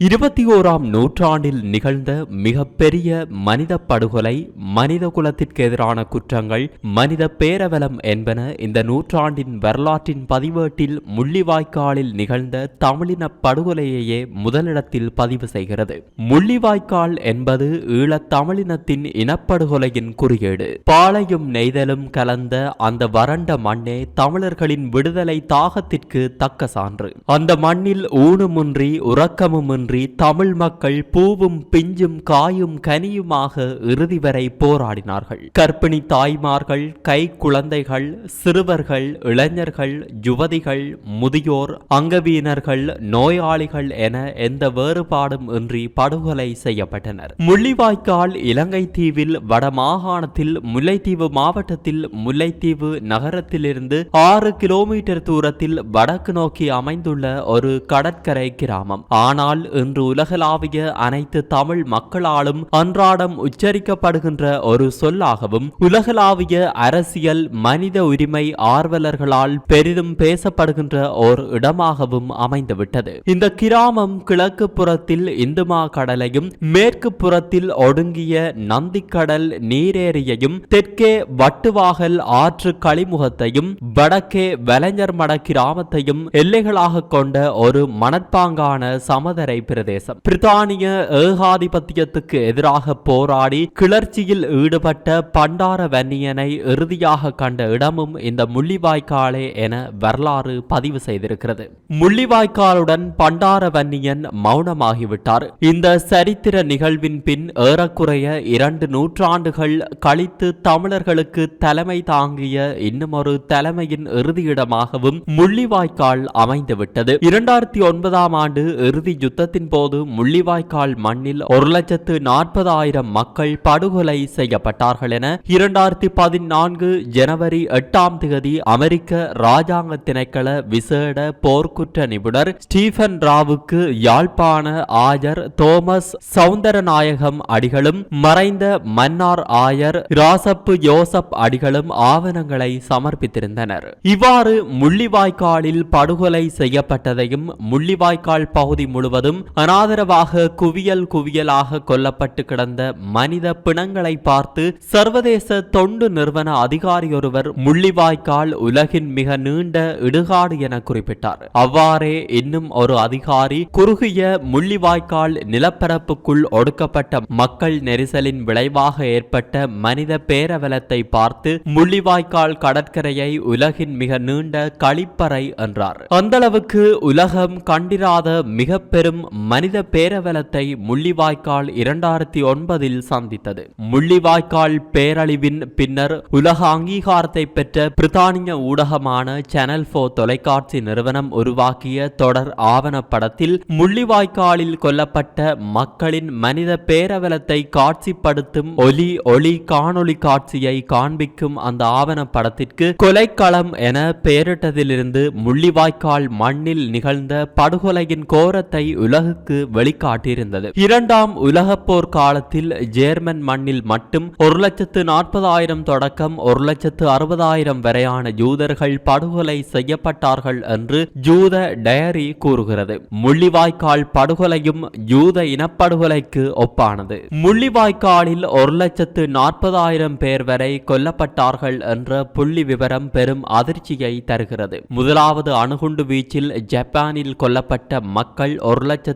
இருபத்தி ஓராம் நூற்றாண்டில் நிகழ்ந்த மிகப்பெரிய மனித படுகொலை மனித குலத்திற்கு எதிரான குற்றங்கள் மனித பேரவலம் என்பன இந்த நூற்றாண்டின் வரலாற்றின் பதிவேட்டில் முள்ளிவாய்க்காலில் நிகழ்ந்த தமிழின படுகொலையையே முதலிடத்தில் பதிவு செய்கிறது. முள்ளிவாய்க்கால் என்பது ஈழத் தமிழினத்தின் இனப்படுகொலையின் குறியீடு. பாலையும் நெய்தலும் கலந்த அந்த வறண்ட மண்ணே தமிழர்களின் விடுதலை தாகத்திற்கு தக்க சான்று. அந்த மண்ணில் ஊனுமுன்றி உறக்கமுமின்றி தமிழ் மக்கள் பூவும் பிஞ்சும் காயும் கனியுமாக இறுதி வரை போராடினார்கள். கர்ப்பிணி தாய்மார்கள் கை குழந்தைகள் சிறுவர்கள் இளைஞர்கள் யுவதிகள் முதியோர் அங்கவீனர்கள் நோயாளிகள் என எந்த வேறுபாடும் இன்றி படுகொலை செய்யப்பட்டனர். முள்ளிவாய்க்கால் இலங்கை தீவில் வடமாகாணத்தில் முல்லைத்தீவு மாவட்டத்தில் முல்லைத்தீவு நகரத்திலிருந்து ஆறு கிலோமீட்டர் தூரத்தில் வடக்கு நோக்கி அமைந்துள்ள ஒரு கடற்கரை கிராமம். ஆனால் இன்று உலகளாவிய அனைத்து தமிழ் மக்களாலும் அன்றாடம் உச்சரிக்கப்படுகின்ற ஒரு சொல்லாகவும் உலகளாவிய அரசியல் மனித உரிமை ஆர்வலர்களால் பெரிதும் பேசப்படுகின்ற ஓர் இடமாகவும் அமைந்துவிட்டது. இந்த கிராமம் கிழக்கு புறத்தில் இந்துமா கடலையும் மேற்கு புறத்தில் ஒடுங்கிய நந்திக்கடல் நீரேரியையும் தெற்கே வட்டுவாகல் ஆற்று களிமுகத்தையும் வடக்கே வலைஞர் மட கிராமத்தையும் எல்லைகளாக கொண்ட ஒரு மணற்பாங்கான சமதரை பிரதேசம். பிரித்தானிய ஏகாதிபத்தியத்துக்கு எதிராக போராடி கிளர்ச்சியில் ஈடுபட்ட பண்டார வன்னியனை இறுதியாக கண்ட இடமும் இந்த முள்ளிவாய்க்காலே என வரலாறு பதிவு செய்திருக்கிறது. முள்ளிவாய்க்காலுடன் பண்டார வன்னியன் மௌனமாகிவிட்டார். இந்த சரித்திர நிகழ்வின் பின் ஏறக்குறைய இரண்டு நூற்றாண்டுகள் கழித்து தமிழர்களுக்கு தலைமை தாங்கிய இன்னுமொரு தலைமையின் இறுதியிடமாகவும் முள்ளிவாய்க்கால் அமைந்துவிட்டது. இரண்டாயிரத்தி ஒன்பதாம் ஆண்டு இறுதி யுத்தத்தில் யுத்தத்தின் போது முள்ளிவாய்க்கால் மண்ணில் ஒரு லட்சத்து நாற்பதாயிரம் மக்கள் படுகொலை செய்யப்பட்டார்கள் என இரண்டாயிரத்தி பதினான்கு ஜனவரி எட்டாம் தேதி அமெரிக்க ராஜாங்க திணைக்கள விசேட போர்க்குற்ற நிபுணர் ஸ்டீபன் ராவுக்கு யாழ்ப்பாண ஆயர் தோமஸ் சவுந்தரநாயகம் அடிகளும் மறைந்த மன்னார் ஆயர் ராசப்பு யோசப் அடிகளும் ஆவணங்களை சமர்ப்பித்திருந்தனர். இவ்வாறு முள்ளிவாய்க்காலில் படுகொலை செய்யப்பட்டதையும் முள்ளிவாய்க்கால் பகுதி முழுவதும் அனாதரவாக குவியல் குவியலாக கொல்லப்பட்டு கிடந்த மனித பிணங்களை பார்த்து சர்வதேச தொண்டு நிறுவன அதிகாரியொருவர் முள்ளிவாய்க்கால் உலகின் மிக நீண்ட இடுகாடு என குறிப்பிட்டார். அவ்வாறே இன்னும் ஒரு அதிகாரி குறுகிய முள்ளிவாய்க்கால் நிலப்பரப்புக்குள் ஒடுக்கப்பட்ட மக்கள் நெரிசலின் விளைவாக ஏற்பட்ட மனித பேரவலத்தை பார்த்து முள்ளிவாய்க்கால் கடற்கரையை உலகின் மிக நீண்ட கழிப்பறை என்றார். அந்தளவுக்கு உலகம் கண்டிராத மிக பெரும் மனித பேரவலத்தை முள்ளிவாய்க்கால் இரண்டாயிரத்தி ஒன்பதில் சந்தித்தது. முள்ளிவாய்க்கால் பேரழிவின் பின்னர் உலக அங்கீகாரத்தை பெற்ற பிரித்தானிய ஊடகமான சேனல் போ தொலைக்காட்சி நிறுவனம் உருவாக்கிய தொடர் ஆவணப்படத்தில் முள்ளிவாய்க்காலில் கொல்லப்பட்ட மக்களின் மனித பேரவலத்தை காட்சிப்படுத்தும் ஒலி ஒளி காணொளி காட்சியை காண்பிக்கும் அந்த ஆவணப்படத்திற்கு கொலைக்களம் என பெயரிட்டதிலிருந்து முள்ளிவாய்க்கால் மண்ணில் நிகழ்ந்த படுகொலையின் கோரத்தை உலகுக்கு வெளிக்காட்டியிருந்தது இரண்டாம் உலகப் போர் காலத்தில் ஜேர்மன் மண்ணில் மட்டும் ஒரு லட்சத்து நாற்பதாயிரம் தொடக்கம் ஒரு லட்சத்து அறுபதாயிரம் வரையான ஜூதர்கள் படுகொலை செய்யப்பட்டார்கள் என்று ஜூத டயரி கூறுகிறது. முள்ளிவாய்க்கால் படுகொலையும் ஜூத இனப்படுகொலைக்கு ஒப்பானது. முள்ளிவாய்க்காலில் ஒரு லட்சத்து நாற்பதாயிரம் பேர் வரை கொல்லப்பட்டார்கள் என்ற புள்ளி விவரம் பெரும் அதிர்ச்சியை தருகிறது. முதலாவது அணுகுண்டு வீச்சில் ஜப்பானில் கொல்லப்பட்ட மக்கள் ஒரு லட்சத்து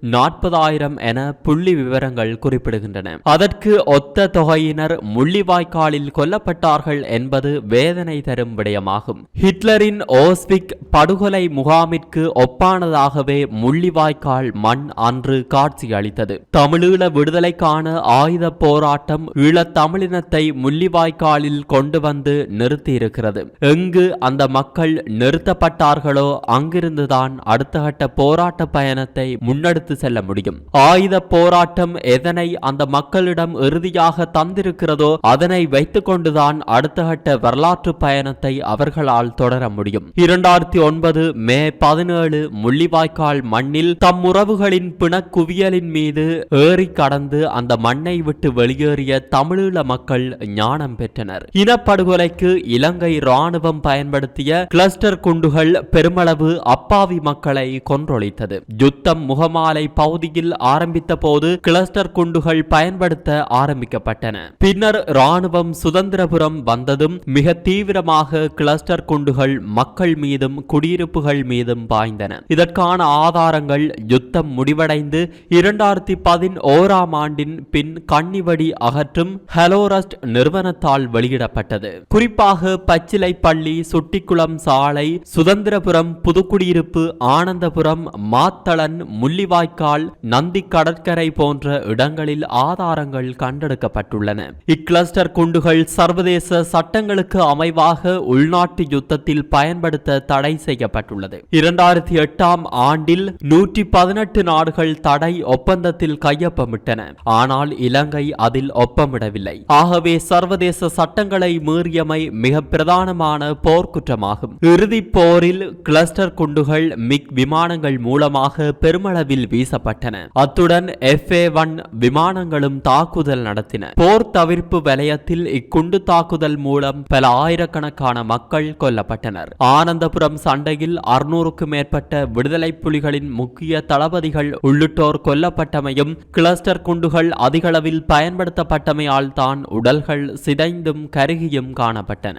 நாற்பதாயிரம் என புள்ளி விவரங்கள் குறிப்பிடுகின்றன. அதற்கு ஒத்த தொகையினர் முள்ளிவாய்க்காலில் கொல்லப்பட்டார்கள் என்பது வேதனை தரும் விடயமாகும். ஹிட்லரின் ஓஸ்விக் படுகொலை முகாமிற்கு ஒப்பானதாகவே முள்ளிவாய்க்கால் மண் அன்று காட்சியளித்தது. தமிழீழ விடுதலைக்கான ஆயுத போராட்டம் ஈழத்தமிழினத்தை முள்ளிவாய்க்காலில் கொண்டு வந்து நிறுத்தியிருக்கிறது. எங்கு அந்த மக்கள் நிறுத்தப்பட்டார்களோ அங்கிருந்துதான் அடுத்த கட்ட போராட்ட பயணத்தை முன்னெடுத்து செல்ல முடியும். ஆயுத போராட்டம் எதனை அந்த மக்களிடம் இறுதியாக தந்திருக்கிறதோ அதனை வைத்துக் கொண்டுதான் அடுத்த கட்ட வரலாற்று பயணத்தை அவர்களால் தொடர முடியும். இரண்டாயிரத்தி ஒன்பது மே பதினேழு முள்ளிவாய்க்கால் மண்ணில் தம் உறவுகளின் பிணக்குவியலின் மீது ஏறி கடந்து அந்த மண்ணை விட்டு வெளியேறிய தமிழீழ மக்கள் ஞானம் பெற்றனர். இனப்படுகொலைக்கு இலங்கை ராணுவம் பயன்படுத்திய கிளஸ்டர் குண்டுகள் பெருமளவு அப்பாவி மக்களை கொன்றொழித்தது. யுத்தம் முகமாலை பகுதியில் ஆரம்பித்த போது கிளஸ்டர் குண்டுகள் பயன்படுத்த ஆரம்பிக்கப்பட்டன. பின்னர் ராணுவம் சுதந்திரபுரம் வந்ததும் மிக தீவிரமாக கிளஸ்டர் குண்டுகள் மக்கள் மீதும் குடியிருப்புகள் மீதும் பாய்ந்தன. இதற்கான ஆதாரங்கள் யுத்தம் முடிவடைந்து இரண்டாயிரத்தி பதினோராம் ஆண்டின் பின் கன்னிவடி அகற்றும் ஹலோரஸ்ட் நிறுவனத்தால் வெளியிடப்பட்டது. குறிப்பாக பச்சிலை பள்ளி சுட்டிக்குளம் சாலை சுதந்திரபுரம் புதுக்குடியிருப்பு ஆனந்தபுரம் மாத்தளன் முள்ளிவாய்க்கால் நந்தி கடற்கரை போன்ற இடங்களில் ஆதாரங்கள் கண்டெடுக்கப்பட்டுள்ளன. இக்கிளஸ்டர் குண்டுகள் சர்வதேச சட்டங்களுக்கு அமைவாக உள்நாட்டு யுத்தத்தில் பயன்படுத்த தடை செய்யப்பட்டுள்ளது. இரண்டாயிரத்தி எட்டாம் ஆண்டில் நூற்றி பதினெட்டு நாடுகள் தடை ஒப்பந்தத்தில் கையொப்பமிட்டன. ஆனால் இலங்கை அதில் ஒப்பமிடவில்லை. ஆகவே சர்வதேச சட்டங்களை மீறியமை மிக பிரதானமான போர்க்குற்றமாகும். இறுதிப் போரில் கிளஸ்டர் குண்டுகள் மிக் விமானங்கள் மூலமாக பெரும பெருமளவில் வீசப்பட்டன. அத்துடன் எஃப் ஏ ஒன் விமானங்களும் தாக்குதல் நடத்தின. போர் தவிர்ப்பு வலயத்தில் இக்குண்டு தாக்குதல் மூலம் பல ஆயிரக்கணக்கான மக்கள் கொல்லப்பட்டனர். ஆனந்தபுரம் சண்டையில் அறுநூறுக்கும் மேற்பட்ட விடுதலை புலிகளின் முக்கிய தளபதிகள் உள்ளிட்டோர் கொல்லப்பட்டமையும் கிளஸ்டர் குண்டுகள் அதிகளவில் பயன்படுத்தப்பட்டமையால் தான் உடல்கள் சிதைந்தும் கருகியும் காணப்பட்டன.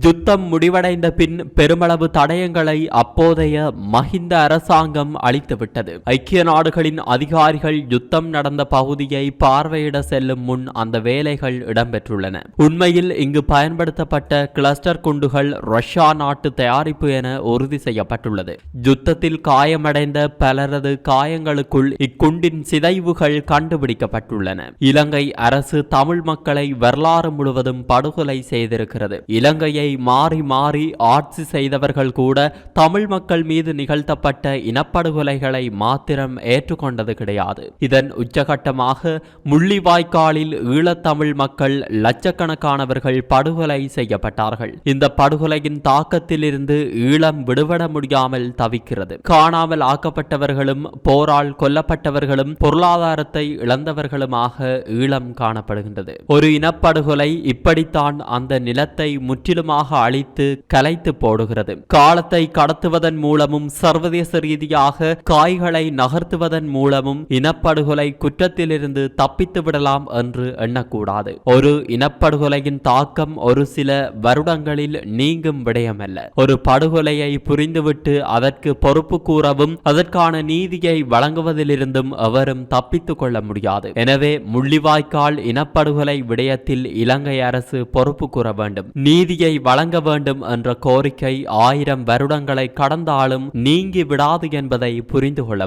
யுத்தம் முடிவடைந்த பின் பெருமளவு தடயங்களை அப்போதைய மஹிந்த அரசாங்கம் அளித்துவிட்டது ஐக்கிய நாடுகளின் அதிகாரிகள் யுத்தம் நடந்த பகுதியை பார்வையிட செல்லும் முன் அந்த வேலைகள் இடம்பெற்றுள்ளன. உண்மையில் இங்கு பயன்படுத்தப்பட்ட கிளஸ்டர் குண்டுகள் ரஷ்யா நாட்டு தயாரிப்பு என உறுதி செய்யப்பட்டுள்ளது. யுத்தத்தில் காயமடைந்த பலரது காயங்களுக்குள் இக்குண்டின் சிதைவுகள் கண்டுபிடிக்கப்பட்டுள்ளன. இலங்கை அரசு தமிழ் மக்களை வரலாறு முழுவதும் படுகொலை செய்திருக்கிறது. இலங்கையை மாறி மாறி ஆட்சி செய்தவர்கள் கூட தமிழ் மக்கள் மீது நிகழ்த்தப்பட்ட இனப்படுகொலைகளை மாத்திரம் ஏற்றுக்கொண்டது கிடையாது. இதன் உச்சகட்டமாக முள்ளிவாய்க்காலில் ஈழத்தமிழ் மக்கள் லட்சக்கணக்கானவர்கள் படுகொலை செய்யப்பட்டார்கள். இந்த படுகொலையின் தாக்கத்திலிருந்து ஈழம் விடுபட முடியாமல் தவிக்கிறது. காணாமல் ஆக்கப்பட்டவர்களும் போரால் கொல்லப்பட்டவர்களும் பொருளாதாரத்தை இழந்தவர்களுமாக ஈழம் காணப்படுகின்றது. ஒரு இனப்படுகொலை இப்படித்தான் அந்த நிலத்தை முற்றிலுமாக அழித்து கலைத்து போடுகிறது. காலத்தை கடத்துவதன் மூலமும் சர்வதேச ரீதியாக காய்களை நகர்த்துவதன் மூலமும் இனப்படுகொலை குற்றத்திலிருந்து தப்பித்து விடலாம் என்று எண்ணக்கூடாது. ஒரு இனப்படுகொலையின் தாக்கம் ஒரு சில வருடங்களில் நீங்கும் விடயமல்ல. ஒரு படுகொலையை புரிந்துவிட்டு அதற்கு பொறுப்பு கூறவும் அதற்கான நீதியை வழங்குவதிலிருந்தும் எவரும் தப்பித்துக் கொள்ள முடியாது. எனவே முள்ளிவாய்க்கால் இனப்படுகொலை விடயத்தில் இலங்கை அரசு பொறுப்பு கூற வேண்டும். நீதியை வழங்க வேண்டும் என்ற கோரிக்கை ஆயிரம் வருடங்களை கடந்தாலும் நீங்கி விடாது என்பதை புரிந்து கொள்ள